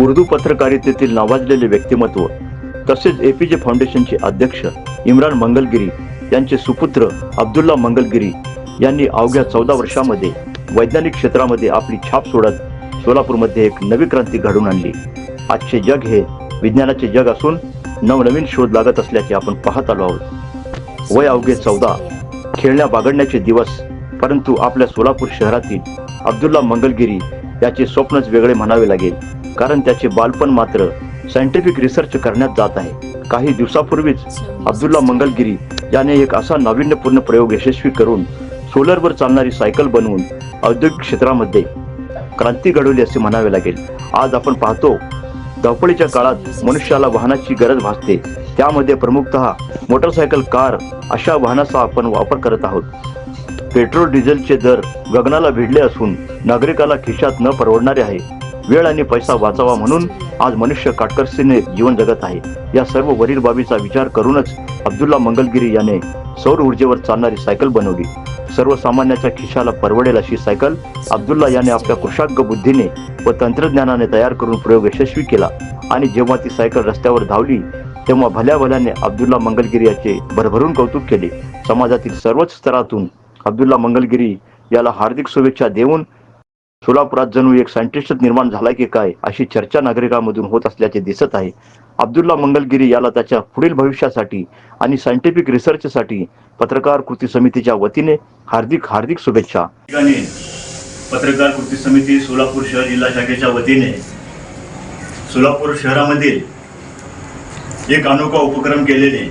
उर्दू पत्रकारितेतील नावाजलेले व्यक्तिमत्व तसेच एपीजे फाउंडेशनचे अध्यक्ष इम्रान मंगलगिरी यांचे सुपुत्र अब्दुल्ला मंगलगिरी यांनी अवघ्या चौदा वर्षामध्ये वैज्ञानिक क्षेत्रामध्ये आपली छाप सोडत सोलापूरमध्ये एक नवी क्रांती घडून आणली. आजचे जग हे विज्ञानाचे जग असून नवनवीन शोध लागत असल्याचे आपण पाहत आलो आहोत. वय अवघे चौदा खेळण्या बागडण्याचे दिवस परंतु आपल्या सोलापूर शहरातील अब्दुल्ला मंगलगिरी याचे स्वप्नच वेगळे म्हणावे लागेल. कारण त्याचे बालपण मात्र सायंटिफिक रिसर्च करण्यात जात आहे. काही दिवसापूर्वीच अब्दुल्ला मंगलगिरी याने एक असा नाविन्यपूर्ण प्रयोग यशस्वी करून सोलरवर चालणारी सायकल बनवून औद्योगिक क्षेत्रामध्ये क्रांती घडवली असे म्हणावे लागेल. आज आपण पाहतो धावपळीच्या काळात मनुष्याला वाहनाची गरज भासते. त्यामध्ये प्रमुखतः मोटरसायकल कार अशा वाहनाचा आपण वापर करत आहोत. पेट्रोल डिझेलचे दर गगनाला भिडले असून नागरिकाला खिशात न परवडणारे आहे. वेळ आणि पैसा वाचावा म्हणून आज मनुष्य काटकरसीने जीवन जगत आहे. या सर्व वरील बाबीचा विचार करूनच अब्दुल्ला मंगलगिरी याने सौर ऊर्जेवर चालणारी सायकल बनवली. सर्वसामान्याच्या खिशाला परवडेल अशी सायकल अब्दुल्ला याने आपल्या कृषाग्र बुद्धीने व तंत्रज्ञानाने तयार करून प्रयोग यशस्वी केला आणि जेव्हा ती सायकल रस्त्यावर धावली तेव्हा भल्या भल्याने अब्दुल्ला मंगलगिरी याचे भरभरून कौतुक केले. समाजातील सर्वच स्तरातून अब्दुल्ला मंगलगिरी याला हार्दिक शुभेच्छा देऊन सोलापुरात जणू एक सायंटिस्टच निर्माण झाला की काय अशी चर्चा नागरिकांमधून होत असल्याचे दिसत आहे. अब्दुल्ला मंगलगिरी याला त्याच्या पुढील भविष्यासाठी आणि सायंटिफिक रिसर्चसाठी पत्रकार कृती समितीच्या वतीने हार्दिक हार्दिक शुभेच्छा. ठिकाणी पत्रकार कृती समिती सोलापूर शहर जिल्हा शाखेच्या वतीने सोलापूर शहरामधील एक अनोखा उपक्रम केलेले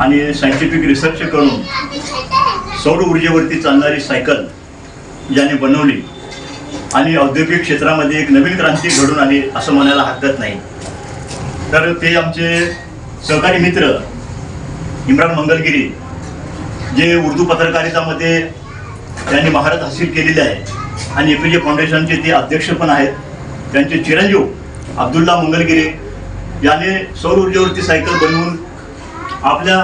आणि सायंटिफिक रिसर्च करून सौर ऊर्जेवरती चालणारी सायकल ज्याने बनवली. आणि औद्योगिक क्षेत्रामध्ये एक नवीन क्रांती घडून आली असं म्हणायला हरकत नाही. तर ते आमचे सहकारी मित्र इम्रान मंगलगिरी जे उर्दू पत्रकारितामध्ये त्यांनी महारत हासिल केलेली आहे आणि एपीजे फाउंडेशनचे ते अध्यक्ष पण आहेत. त्यांचे चिरंजीव अब्दुल्ला मंगलगिरी याने सौर ऊर्जेवरती सायकल बनवून आपल्या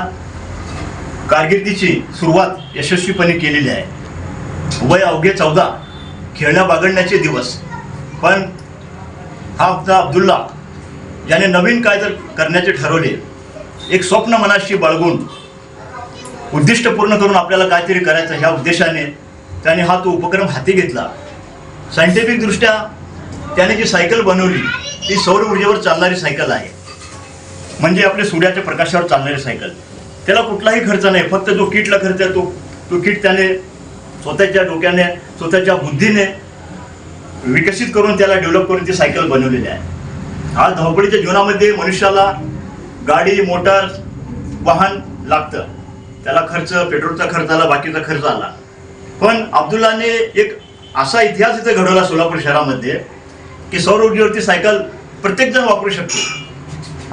कारकिर्दीची सुरुवात यशस्वीपणे केलेली आहे. वय अवघे चौदा. खेळणं बागडण्याचे दिवस. पण हा आपला अब्दुल्ला याने नवीन काय तर करण्याचे ठरवले. एक स्वप्न मनाशी बाळगून उद्दिष्ट पूर्ण करून आपल्याला काहीतरी करायचं ह्या उद्देशाने त्याने हा तो उपक्रम हाती घेतला. सायंटिफिकदृष्ट्या त्याने जी सायकल बनवली ती सौर ऊर्जेवर चालणारी सायकल आहे. म्हणजे आपल्या सूर्याच्या प्रकाशावर चालणारी सायकल. त्याला कुठलाही खर्च नाही फक्त जो किटला खर्च आहे तो तो किट त्याने स्वतःच्या डोक्याने स्वतःच्या बुद्धीने विकसित करून त्याला डेव्हलप करून ती सायकल बनवलेली आहे. आज धावपळीच्या जीवनामध्ये मनुष्याला गाडी मोटार वाहन लागतं. त्याला खर्च पेट्रोलचा खर्च आला बाकीचा खर्च आला. पण अब्दुल्लाने एक असा इतिहास इथे घडवला सोलापूर शहरामध्ये की सौर ऊर्जेवरती सायकल प्रत्येक जण वापरू शकतो.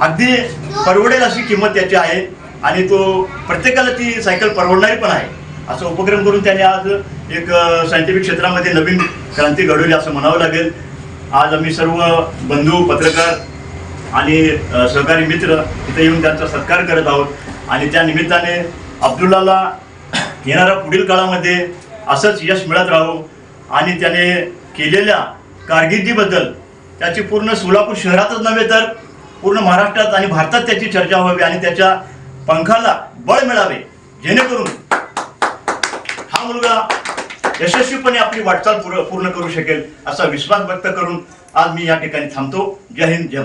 अगदी परवडेल अशी किंमत त्याची आहे आणि तो प्रत्येकाला ती सायकल परवडणारी पण आहे. असं उपक्रम करून त्याने आज एक सायंटिफिक क्षेत्रामध्ये नवीन क्रांती घडवली असं म्हणावं लागेल. आज आम्ही सर्व बंधू पत्रकार आणि सहकारी मित्र इथे येऊन त्यांचा सत्कार करत आहोत. आणि त्या निमित्ताने अब्दुल्लाला येणाऱ्या पुढील काळामध्ये असंच यश मिळत राहो. आणि त्याने केलेल्या कारकिर्दीबद्दल त्याची पूर्ण सोलापूर शहरातच नव्हे तर पूर्ण महाराष्ट्रात आणि भारतात त्याची चर्चा व्हावी आणि त्याच्या पंखाला बळ मिळावे जेणेकरून हा मुलगा यशस्वीपणे आपली वाटचाल पूर्ण पूर्ण करू शकेल असा विश्वास व्यक्त करून आज मी या ठिकाणी थांबतो. जय हिंद जय